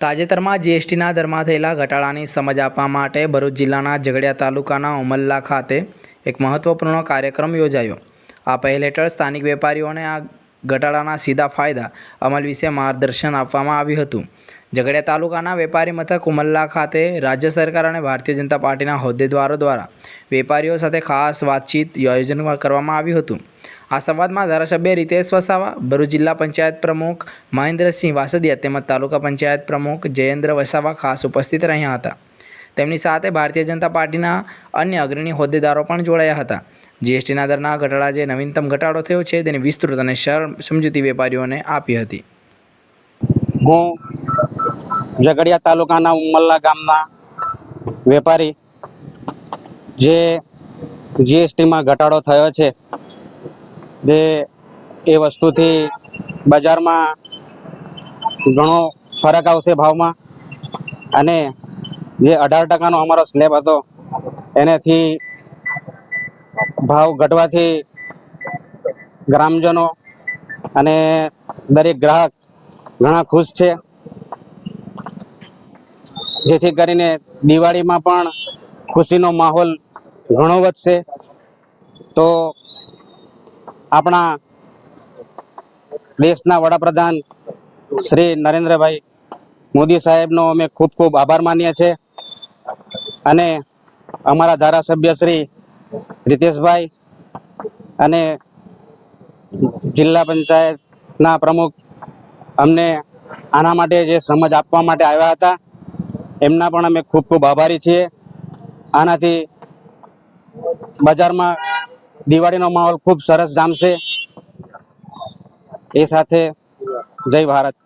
તાજેતરમાં જીએસટીના દરમાં થયેલા ઘટાડાની સમજ આપવા માટે ભરૂચ જિલ્લાના ઝઘડિયા તાલુકાના ઉમલ્લા ખાતે એક મહત્વપૂર્ણ કાર્યક્રમ યોજાયો. આ પહેલ હેઠળ સ્થાનિક વેપારીઓને આ ઘટાડાના સીધા ફાયદા અમલ વિશે માર્ગદર્શન આપવામાં આવ્યું હતું. ઝઘડિયા તાલુકાના વેપારી મથક ઉમલ્લા ખાતે રાજ્ય સરકાર અને ભારતીય જનતા પાર્ટીના હોદ્દેદારો દ્વારા વેપારીઓ સાથે ખાસ વાતચીત આયોજન કરવામાં આવ્યું હતું. આ સંવાદમાં ધારાસભ્ય રીતેશ વસાવા, ભરૂચ જિલ્લા પંચાયત પ્રમુખ મહેન્દ્રસિંહ વાસદિયા તેમજ તાલુકા પંચાયત પ્રમુખ જયેન્દ્ર વસાવા ખાસ ઉપસ્થિત રહ્યા હતા. તેમની સાથે ભારતીય જનતા પાર્ટીના અન્ય અગ્રણી હોદ્દેદારો પણ જોડાયા હતા. જીએસટીના દરના ઘટાડા જે નવીનતમ ઘટાડો થયો છે તેની વિસ્તૃત અને સમજૂતી વેપારીઓને આપી હતી. હું ઝઘડિયા તાલુકાના ઉમલ્લા ગામના વેપારી જે જીએસટીમાં ઘટાડો થયો છે જે એ વસ્તુથી બજારમાં ઘણો ફરક આવશે ભાવમાં. અને જે અઢાર ટકાનો અમારો સ્લેબ હતો, એનેથી ભાવ ઘટવાથી ગ્રામજનો અને દરેક ગ્રાહક ઘણા ખુશ છે. જેથી કરીને દિવાળીમાં પણ ખુશીનો માહોલ ઘણો વધશે. તો આપણા દેશના વડાપ્રધાન શ્રી નરેન્દ્રભાઈ મોદી સાહેબનો અમે ખૂબ ખૂબ આભાર માનીએ છીએ. અને અમારા ધારાસભ્ય શ્રી રીતેશભાઈ અને જિલ્લા પંચાયતના પ્રમુખ અમને આના માટે જે સમજ આપવા માટે આવ્યા હતા, એમના પણ અમે ખૂબ ખૂબ આભારી છીએ. આનાથી બજારમાં દિવાળીનો માહોલ ખૂબ સરસ જામશે. એ સાથે જય ભારત.